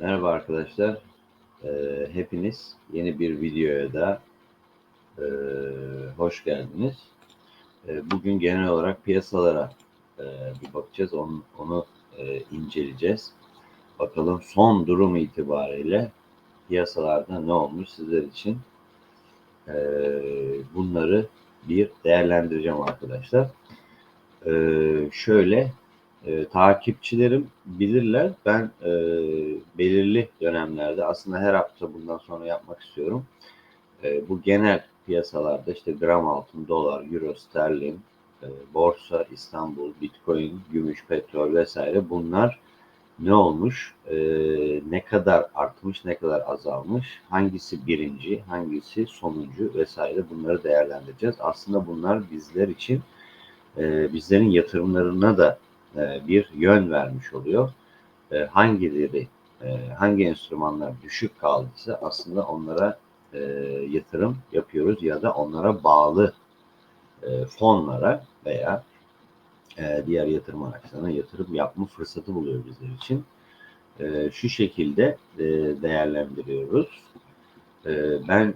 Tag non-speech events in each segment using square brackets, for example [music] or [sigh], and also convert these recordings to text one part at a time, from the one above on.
Merhaba arkadaşlar. Ee, hepiniz yeni bir videoya da e, hoş geldiniz. E, bugün genel olarak piyasalara e, bir bakacağız. Onu, onu e, inceleyeceğiz. Bakalım son durum itibariyle piyasalarda ne olmuş sizler için. E, bunları bir değerlendireceğim arkadaşlar. E, şöyle e, takipçilerim bilirler. Ben e, belirli dönemlerde aslında her hafta bundan sonra yapmak istiyorum. E, bu genel piyasalarda işte gram altın, dolar, euro, sterlin, e, borsa, İstanbul, bitcoin, gümüş, petrol vesaire bunlar ne olmuş, e, ne kadar artmış, ne kadar azalmış, hangisi birinci, hangisi sonuncu vesaire bunları değerlendireceğiz. Aslında bunlar bizler için e, bizlerin yatırımlarına da e, bir yön vermiş oluyor. E, hangileri, e, hangi enstrümanlar düşük kaldıysa aslında onlara yatırım yapıyoruz ya da onlara bağlı fonlara veya diğer yatırım araçlarına yatırım yapma fırsatı buluyor bizler için. Şu şekilde değerlendiriyoruz. Ben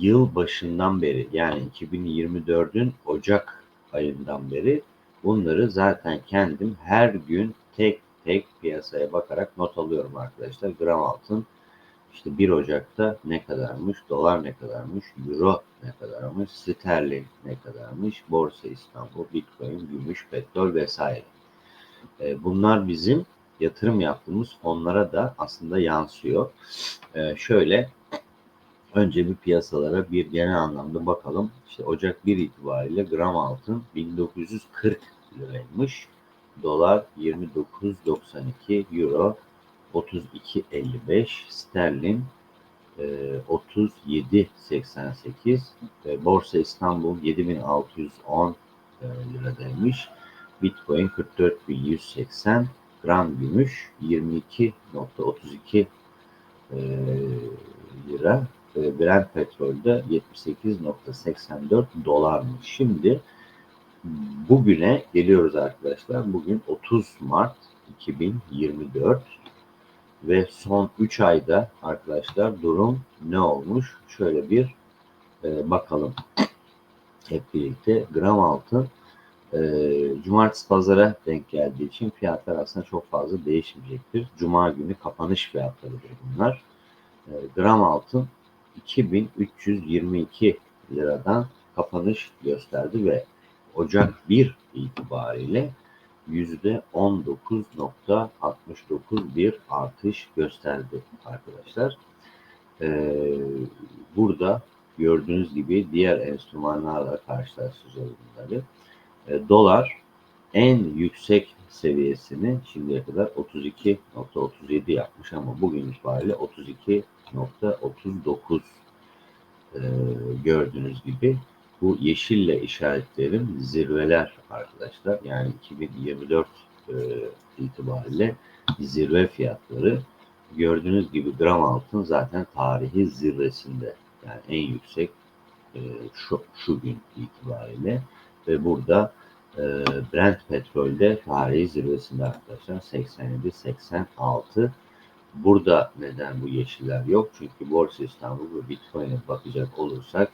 yıl başından beri yani 2024'ün Ocak ayından beri Bunları zaten kendim her gün tek tek piyasaya bakarak not alıyorum arkadaşlar. Gram altın işte 1 Ocak'ta ne kadarmış, dolar ne kadarmış, euro ne kadarmış, sterlin ne kadarmış, borsa İstanbul, bitcoin, gümüş, petrol vesaire. E, bunlar bizim yatırım yaptığımız fonlara da aslında yansıyor. E, şöyle önce bir piyasalara bir genel anlamda bakalım. İşte Ocak 1 itibariyle gram altın 1940 liraymış. Dolar 29.92, Euro 32.55, sterlin e, 37.88, e, Borsa İstanbul 7610 e, liradaymış. Bitcoin 44.180, gram gümüş 22.32 e, lira. Brent petrolde 78.84 dolarmış. Şimdi bugüne geliyoruz arkadaşlar. Bugün 30 Mart 2024 ve son 3 ayda arkadaşlar durum ne olmuş? Şöyle bir e, bakalım hep birlikte. Gram altın e, cumartesi pazara denk geldiği için fiyatlar aslında çok fazla değişmeyecektir. Cuma günü kapanış fiyatlarıdır bunlar. E, gram altın 2322 liradan kapanış gösterdi ve Ocak 1 itibariyle yüzde 19.69 bir artış gösterdi arkadaşlar. Ee, burada gördüğünüz gibi diğer enstrümanlarla karşılaştıracağız bunları. Ee, dolar en yüksek seviyesini şimdiye kadar 32.37 yapmış ama bugün itibariyle 32.39 ee, gördüğünüz gibi bu yeşille işaretlerim zirveler arkadaşlar. Yani 2024 e, itibariyle zirve fiyatları gördüğünüz gibi gram altın zaten tarihi zirvesinde. Yani en yüksek e, şu, şu gün itibariyle ve burada e, Brent petrolde tarihi zirvesinde arkadaşlar 87-86 Burada neden bu yeşiller yok? Çünkü Borsa İstanbul ve Bitcoin'e bakacak olursak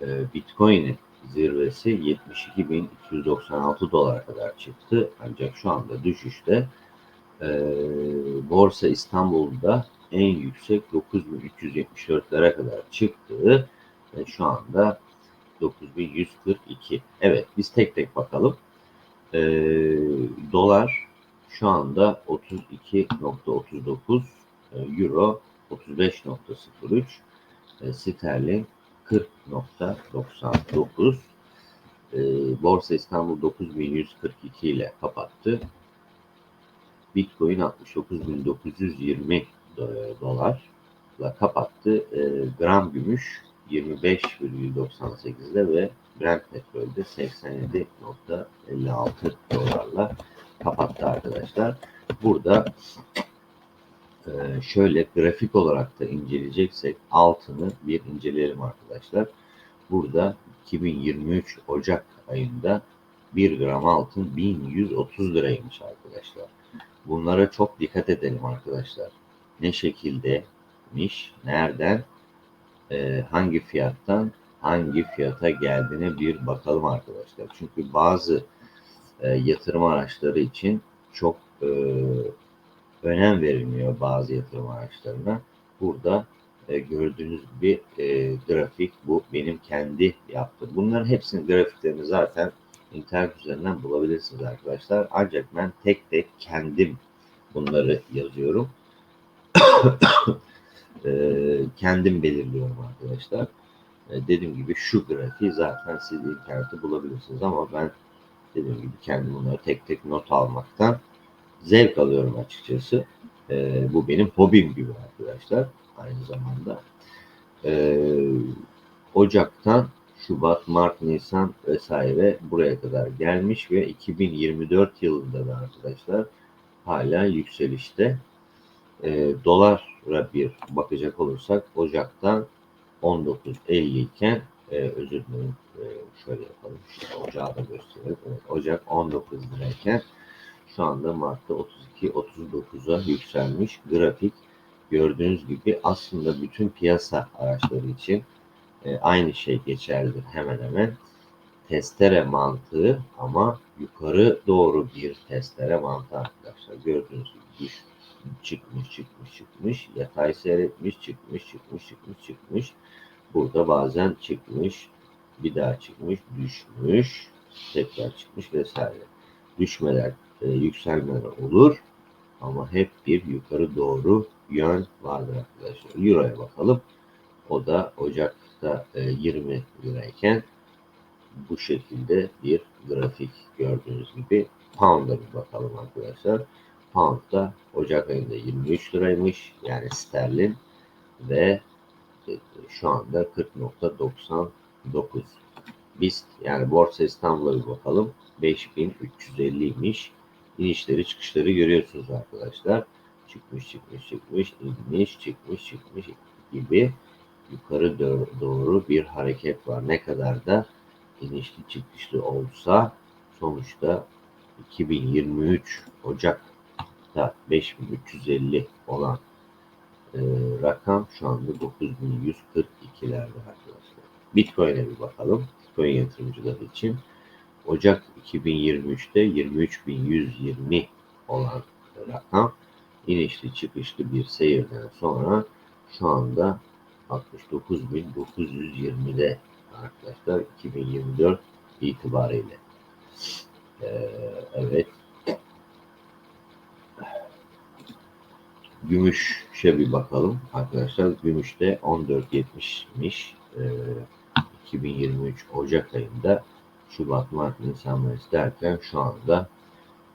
e, Bitcoin'in zirvesi 72.296 dolar kadar çıktı. Ancak şu anda düşüşte e, Borsa İstanbul'da en yüksek 9.374'lere kadar çıktı ve şu anda 9142. Evet biz tek tek bakalım. E, dolar şu anda 32.39 e, Euro 35.03 e, sterlin 40.99 e, Borsa İstanbul 9142 ile kapattı. Bitcoin 69.920 dolarla kapattı. E, gram gümüş 25,98'de ve Brent petrolde 87.56 dolarla kapattı arkadaşlar. Burada şöyle grafik olarak da inceleyeceksek altını bir inceleyelim arkadaşlar. Burada 2023 Ocak ayında 1 gram altın 1130 liraymış arkadaşlar. Bunlara çok dikkat edelim arkadaşlar. ne şekildemiş, nereden, e, hangi fiyattan hangi fiyata geldiğine bir bakalım arkadaşlar. Çünkü bazı e, yatırım araçları için çok e, önem verilmiyor bazı yatırım araçlarına. Burada e, gördüğünüz gibi e, grafik bu benim kendi yaptığım. Bunların hepsinin grafiklerini zaten internet üzerinden bulabilirsiniz arkadaşlar. Ancak ben tek tek kendim bunları yazıyorum. [coughs] e, kendim belirliyorum arkadaşlar. E, dediğim gibi şu grafiği zaten siz internette bulabilirsiniz ama ben dediğim gibi kendim bunları tek tek not almaktan zevk alıyorum açıkçası. E, bu benim hobim gibi arkadaşlar aynı zamanda. E, Ocak'tan Şubat, Mart, Nisan vesaire buraya kadar gelmiş ve 2024 yılında da arkadaşlar hala yükselişte. E, dolara bir bakacak olursak Ocak'tan 19.50 iken e, özür dilerim e, şöyle yapalım. Şu ocağı da gösterelim. Evet, Ocak 19 lirayken şu anda Mart'ta 32-39'a yükselmiş. Grafik gördüğünüz gibi aslında bütün piyasa araçları için e, aynı şey geçerlidir hemen hemen. Testere mantığı ama yukarı doğru bir testere mantığı arkadaşlar. Gördüğünüz gibi düş, çıkmış çıkmış çıkmış yatay seyretmiş çıkmış çıkmış çıkmış çıkmış. Burada bazen çıkmış bir daha çıkmış düşmüş tekrar çıkmış vesaire. Düşmeler e, yükselmeler olur ama hep bir yukarı doğru yön vardır arkadaşlar. Euro'ya bakalım. O da Ocak'ta e, 20 lirayken bu şekilde bir grafik gördüğünüz gibi. Pound'a bir bakalım arkadaşlar. Pound da Ocak ayında 23 liraymış. Yani sterlin ve e, şu anda 40.99 BIST yani Borsa İstanbul'a bir bakalım. 5350'ymiş. İnişleri çıkışları görüyorsunuz arkadaşlar. Çıkmış çıkmış çıkmış inmiş çıkmış çıkmış gibi yukarı doğru bir hareket var. Ne kadar da inişli çıkışlı olsa sonuçta 2023 Ocak'ta 5350 olan e, rakam şu anda 9142'lerde arkadaşlar. Bitcoin'e bir bakalım. Bitcoin yatırımcıları için Ocak 2023'te 23.120 olan rakam inişli çıkışlı bir seyirden sonra şu anda 69.920'de arkadaşlar 2024 itibariyle. Ee, evet. Gümüş'e bir bakalım arkadaşlar. Gümüş'te 14.70'miş. Ee, 2023 Ocak ayında Şubat, Mart, Nisan, Mayıs derken şu anda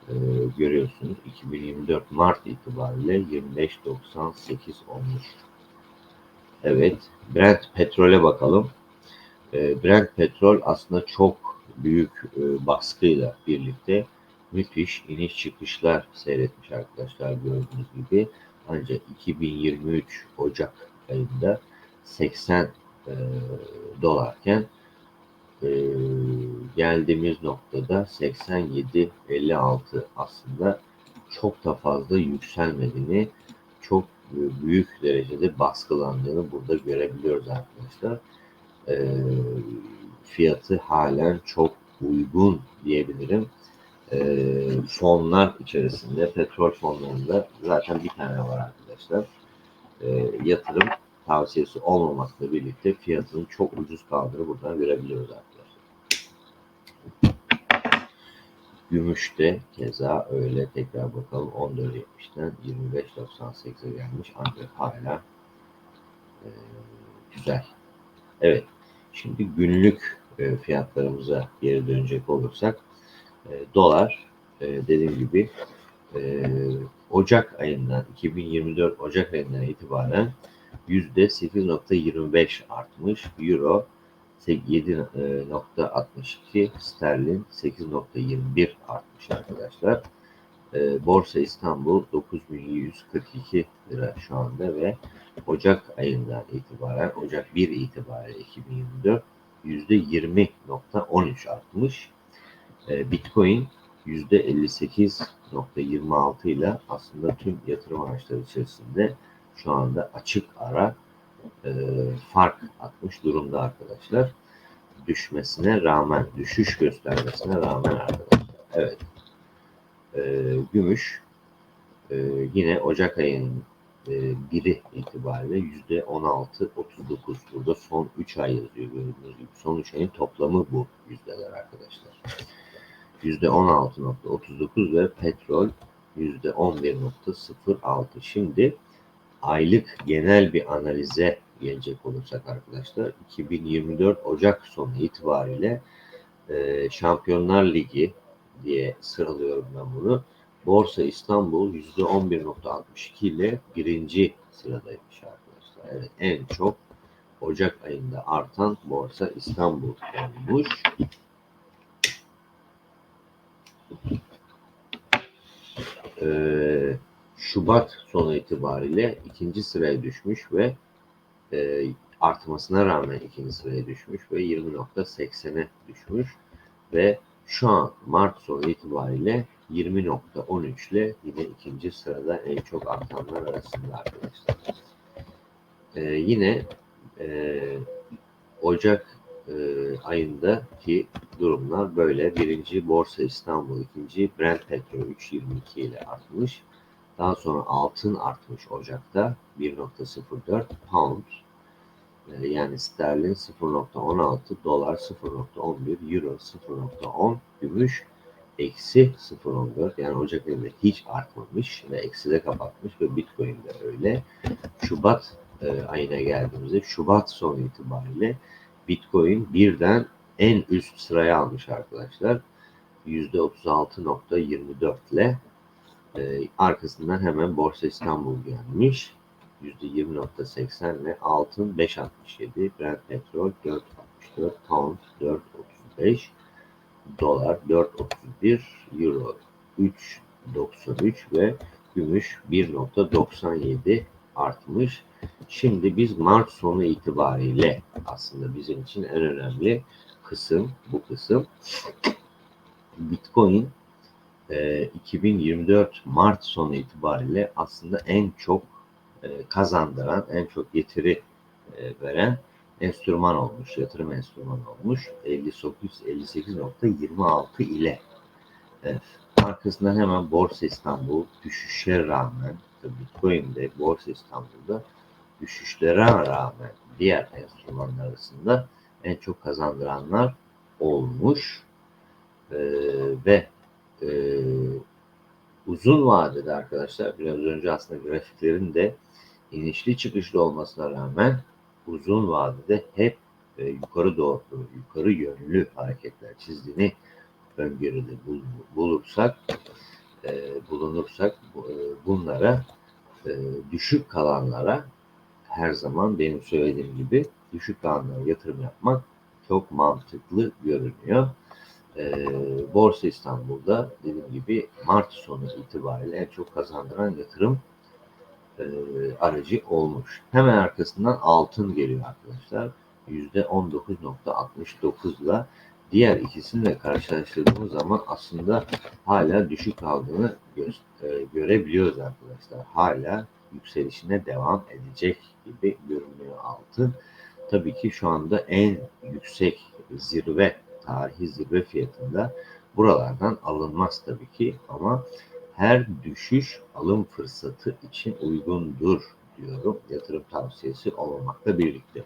e, görüyorsunuz 2024 Mart itibariyle 25.98 olmuş. Evet, Brent petrole bakalım. E, Brent petrol aslında çok büyük e, baskıyla birlikte müthiş iniş çıkışlar seyretmiş arkadaşlar gördüğünüz gibi. Ancak 2023 Ocak ayında 80 e, dolarken e, geldiğimiz noktada 87-56 aslında çok da fazla yükselmediğini, çok büyük derecede baskılandığını burada görebiliyoruz arkadaşlar. E, fiyatı halen çok uygun diyebilirim. E, fonlar içerisinde, petrol fonlarında zaten bir tane var arkadaşlar. E, yatırım tavsiyesi olmamakla birlikte fiyatının çok ucuz kaldığını buradan görebiliyoruz arkadaşlar. Gümüşte keza öyle tekrar bakalım 14.70'den 25.98'e gelmiş ancak hala e, güzel. Evet şimdi günlük e, fiyatlarımıza geri dönecek olursak e, dolar e, dediğim gibi e, Ocak ayından 2024 Ocak ayından itibaren %8.25 artmış. Euro 7.62 sterlin 8.21 artmış arkadaşlar. E, Borsa İstanbul 9142 lira şu anda ve Ocak ayından itibaren Ocak 1 itibariyle 2024 %20.13 artmış. E, Bitcoin %58.26 ile aslında tüm yatırım araçları içerisinde şu anda açık ara e, fark atmış durumda arkadaşlar. Düşmesine rağmen, düşüş göstermesine rağmen arkadaşlar. Evet. E, gümüş e, yine Ocak ayının e, biri itibariyle yüzde 16.39 burada son 3 ay yazıyor gördüğünüz gibi. Son 3 ayın toplamı bu yüzdeler arkadaşlar. Yüzde 16.39 ve petrol yüzde 11.06. Şimdi aylık genel bir analize gelecek olursak arkadaşlar 2024 Ocak sonu itibariyle e, Şampiyonlar Ligi diye sıralıyorum ben bunu. Borsa İstanbul %11.62 ile birinci sıradaymış arkadaşlar. Evet en çok Ocak ayında artan Borsa İstanbul olmuş. Ee, Şubat sonu itibariyle ikinci sıraya düşmüş ve e, artmasına rağmen ikinci sıraya düşmüş ve 20.80'e düşmüş ve şu an Mart sonu itibariyle 20.13 ile yine ikinci sırada en çok artanlar arasında arkadaşlar. Ee, yine e, Ocak e, ayındaki durumlar böyle. Birinci Borsa İstanbul, ikinci Brent Petrol 3.22 ile artmış. Daha sonra altın artmış Ocak'ta 1.04 pound e, yani sterlin 0.16 dolar 0.11 euro 0.10 gümüş eksi 0.14 yani Ocak ayında hiç artmamış ve ekside kapatmış ve Bitcoin de öyle. Şubat e, ayına geldiğimizde Şubat sonu itibariyle Bitcoin birden en üst sıraya almış arkadaşlar. %36.24 ile e, arkasından hemen Borsa İstanbul gelmiş. %20.80 ile altın 5.67, Brent petrol 4.64, pound 4.35, dolar 4.31, euro 3.93 ve gümüş 1.97 artmış. Şimdi biz Mart sonu itibariyle aslında bizim için en önemli kısım bu kısım. Bitcoin e, 2024 Mart sonu itibariyle aslında en çok e, kazandıran, en çok getiri e, veren enstrüman olmuş, yatırım enstrümanı olmuş. 58.26 ile. Evet. Arkasından hemen Borsa İstanbul düşüşe rağmen, Bitcoin'de Borsa İstanbul'da düşüşlere rağmen diğer enstrümanlar arasında en çok kazandıranlar olmuş. Ee, ve e, uzun vadede arkadaşlar biraz önce aslında grafiklerin de inişli çıkışlı olmasına rağmen uzun vadede hep e, yukarı doğru yukarı yönlü hareketler çizdiğini öngörüde bulursak e, bulunursak bu, e, bunlara e, düşük kalanlara her zaman benim söylediğim gibi düşük kalanlara yatırım yapmak çok mantıklı görünüyor. E, Borsa İstanbul'da dediğim gibi Mart sonu itibariyle en çok kazandıran yatırım e, aracı olmuş. Hemen arkasından altın geliyor arkadaşlar. %19.69 ile diğer ikisini karşılaştırdığımız zaman aslında hala düşük kaldığını gö- e, görebiliyoruz arkadaşlar. Hala yükselişine devam edecek gibi görünüyor altın. Tabii ki şu anda en yüksek zirve, tarihi zirve fiyatında buralardan alınmaz tabii ki ama her düşüş alım fırsatı için uygundur diyorum. Yatırım tavsiyesi olmamakla birlikte.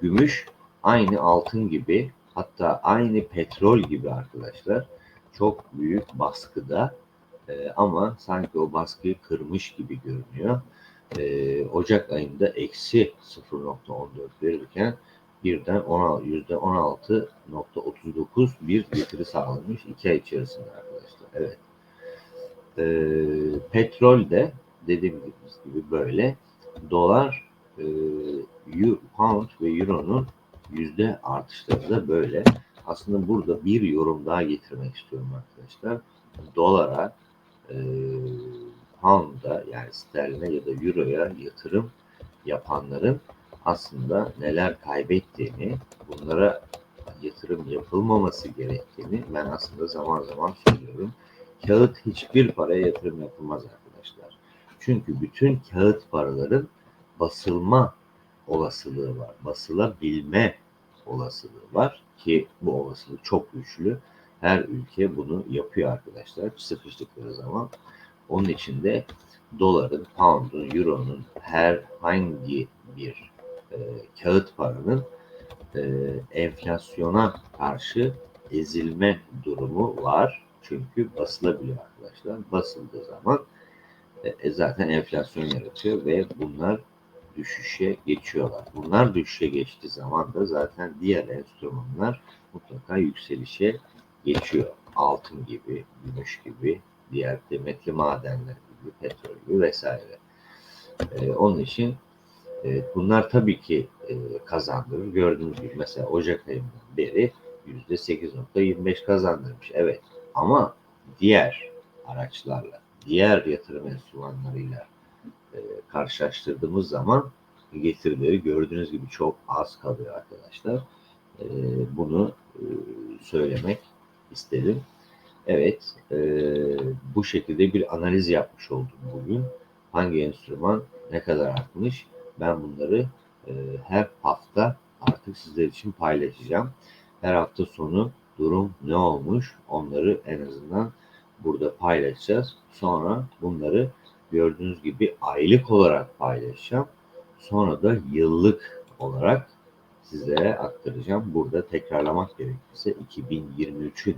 Gümüş aynı altın gibi hatta aynı petrol gibi arkadaşlar çok büyük baskıda e, ama sanki o baskıyı kırmış gibi görünüyor. E, Ocak ayında eksi 0.14 verirken birden yüzde 16.39 bir getiri sağlamış iki ay içerisinde arkadaşlar. Evet. E, petrol de dediğimiz gibi böyle. Dolar, e, pound ve euronun yüzde artışları da böyle. Aslında burada bir yorum daha getirmek istiyorum arkadaşlar. Dolara, e, pound'a yani sterline ya da euroya yatırım yapanların aslında neler kaybettiğini, bunlara yatırım yapılmaması gerektiğini ben aslında zaman zaman söylüyorum. Kağıt hiçbir paraya yatırım yapılmaz arkadaşlar. Çünkü bütün kağıt paraların basılma olasılığı var. Basılabilme olasılığı var ki bu olasılık çok güçlü. Her ülke bunu yapıyor arkadaşlar sıkıştıkları zaman. Onun için de doların, pound'un, euronun herhangi bir e, kağıt paranın e, enflasyona karşı ezilme durumu var. Çünkü basılabiliyor arkadaşlar. Basıldığı zaman e, e, zaten enflasyon yaratıyor ve bunlar düşüşe geçiyorlar. Bunlar düşüşe geçtiği zaman da zaten diğer enstrümanlar mutlaka yükselişe geçiyor. Altın gibi, gümüş gibi, diğer demetli madenler gibi, petrol gibi vesaire. Ee, onun için e, bunlar tabii ki e, kazandırır. Gördüğünüz gibi mesela Ocak ayından beri %8.25 kazandırmış. Evet ama diğer araçlarla, diğer yatırım enstrümanlarıyla e, karşılaştırdığımız zaman getirileri gördüğünüz gibi çok az kalıyor arkadaşlar. E, bunu e, söylemek istedim. Evet, e, bu şekilde bir analiz yapmış oldum bugün. Hangi enstrüman ne kadar artmış? Ben bunları e, her hafta artık sizler için paylaşacağım. Her hafta sonu durum ne olmuş onları en azından burada paylaşacağız. Sonra bunları gördüğünüz gibi aylık olarak paylaşacağım. Sonra da yıllık olarak sizlere aktaracağım. Burada tekrarlamak gerekirse 2023'ün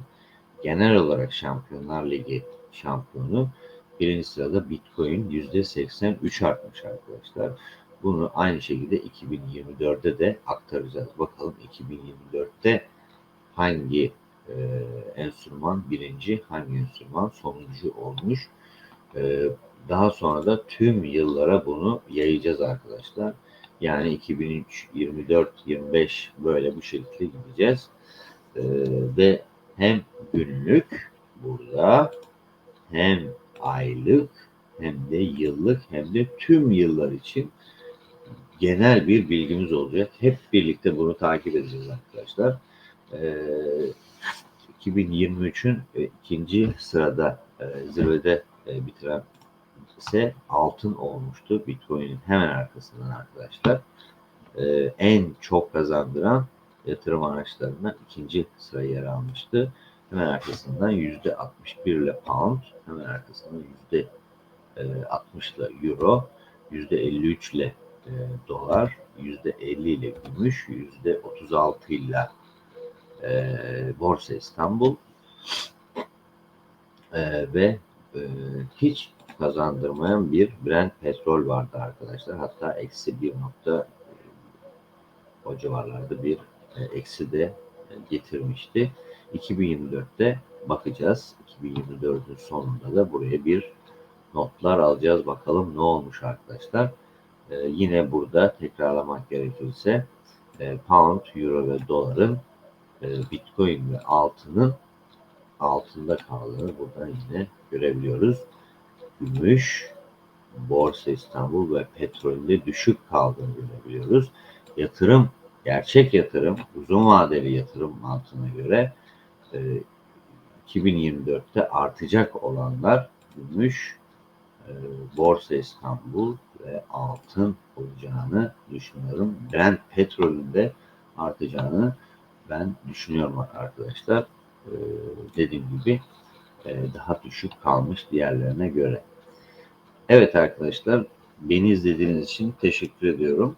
genel olarak Şampiyonlar Ligi şampiyonu birinci sırada Bitcoin %83 artmış arkadaşlar. Bunu aynı şekilde 2024'de de aktaracağız. Bakalım 2024'te hangi e, enstrüman birinci, hangi enstrüman sonuncu olmuş. E, daha sonra da tüm yıllara bunu yayacağız arkadaşlar. Yani 2003, 24, 25 böyle bu şekilde gideceğiz. E, ve hem günlük burada hem aylık hem de yıllık hem de tüm yıllar için genel bir bilgimiz olacak. Hep birlikte bunu takip edeceğiz arkadaşlar. Ee, 2023'ün e, ikinci sırada e, zirvede e, bitiren ise altın olmuştu. Bitcoin'in hemen arkasından arkadaşlar. E, en çok kazandıran yatırım araçlarına ikinci sıraya yer almıştı. Hemen arkasından yüzde 61 ile pound, hemen arkasından yüzde 60 ile euro, yüzde 53 ile e, dolar, yüzde 50 ile gümüş, yüzde 36 ile e, Borsa İstanbul e, ve e, hiç kazandırmayan bir Brent petrol vardı arkadaşlar. Hatta eksi bir nokta o civarlarda bir e, eksi de getirmişti. 2024'te bakacağız. 2024'ün sonunda da buraya bir notlar alacağız. Bakalım ne olmuş arkadaşlar. Ee, yine burada tekrarlamak gerekirse e, pound, euro ve doların e, bitcoin ve altının altında kaldığını buradan yine görebiliyoruz. Gümüş, Borsa İstanbul ve petrolünde düşük kaldığını görebiliyoruz. Yatırım, gerçek yatırım, uzun vadeli yatırım mantığına göre 2024'te e, artacak olanlar gümüş, e, Borsa İstanbul ve altın olacağını düşünüyorum. Brent petrolün de artacağını ben düşünüyorum arkadaşlar. E, dediğim gibi daha düşük kalmış diğerlerine göre. Evet arkadaşlar beni izlediğiniz için teşekkür ediyorum.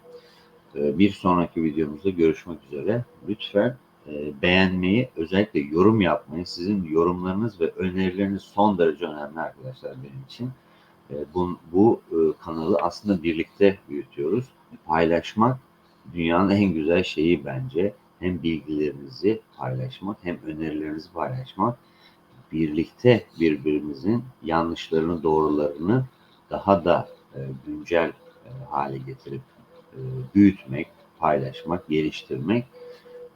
Bir sonraki videomuzda görüşmek üzere. Lütfen e, beğenmeyi, özellikle yorum yapmayı, sizin yorumlarınız ve önerileriniz son derece önemli arkadaşlar benim için. E, bu bu e, kanalı aslında birlikte büyütüyoruz. Paylaşmak dünyanın en güzel şeyi bence. Hem bilgilerinizi paylaşmak hem önerilerinizi paylaşmak. Birlikte birbirimizin yanlışlarını, doğrularını daha da güncel hale getirip büyütmek, paylaşmak, geliştirmek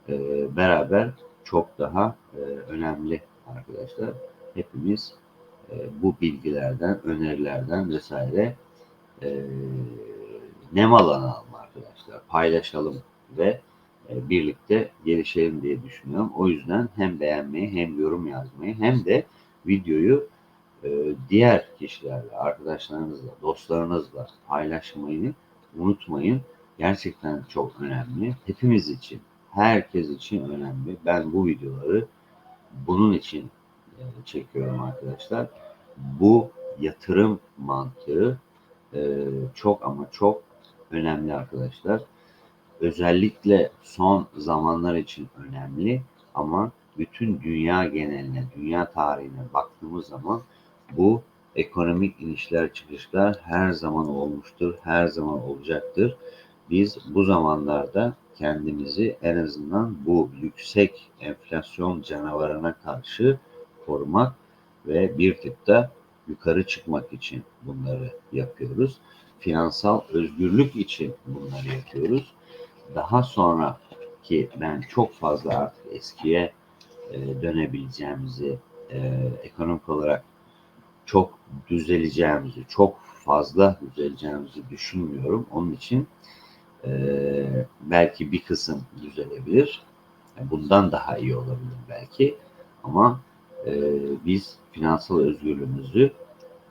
e, beraber çok daha e, önemli arkadaşlar. Hepimiz e, bu bilgilerden, önerilerden vesaire e, nemalanalım arkadaşlar. Paylaşalım ve e, birlikte gelişelim diye düşünüyorum. O yüzden hem beğenmeyi hem yorum yazmayı hem de videoyu e, diğer kişilerle, arkadaşlarınızla, dostlarınızla paylaşmayı unutmayın. Gerçekten çok önemli. Hepimiz için, herkes için önemli. Ben bu videoları bunun için e, çekiyorum arkadaşlar. Bu yatırım mantığı e, çok ama çok önemli arkadaşlar. Özellikle son zamanlar için önemli ama bütün dünya geneline, dünya tarihine baktığımız zaman bu ekonomik inişler çıkışlar her zaman olmuştur, her zaman olacaktır. Biz bu zamanlarda kendimizi en azından bu yüksek enflasyon canavarına karşı korumak ve bir tık da yukarı çıkmak için bunları yapıyoruz. Finansal özgürlük için bunları yapıyoruz. Daha sonra ki ben çok fazla artık eskiye e, dönebileceğimizi, e, ekonomik olarak çok düzeleceğimizi, çok fazla düzeleceğimizi düşünmüyorum. Onun için e, belki bir kısım düzelebilir. Bundan daha iyi olabilir belki. Ama e, biz finansal özgürlüğümüzü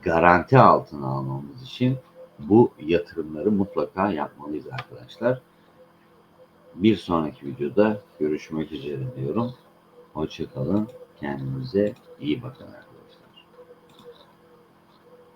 garanti altına almamız için bu yatırımları mutlaka yapmalıyız arkadaşlar. Bir sonraki videoda görüşmek üzere diyorum. Hoşçakalın. Kendinize iyi bakın.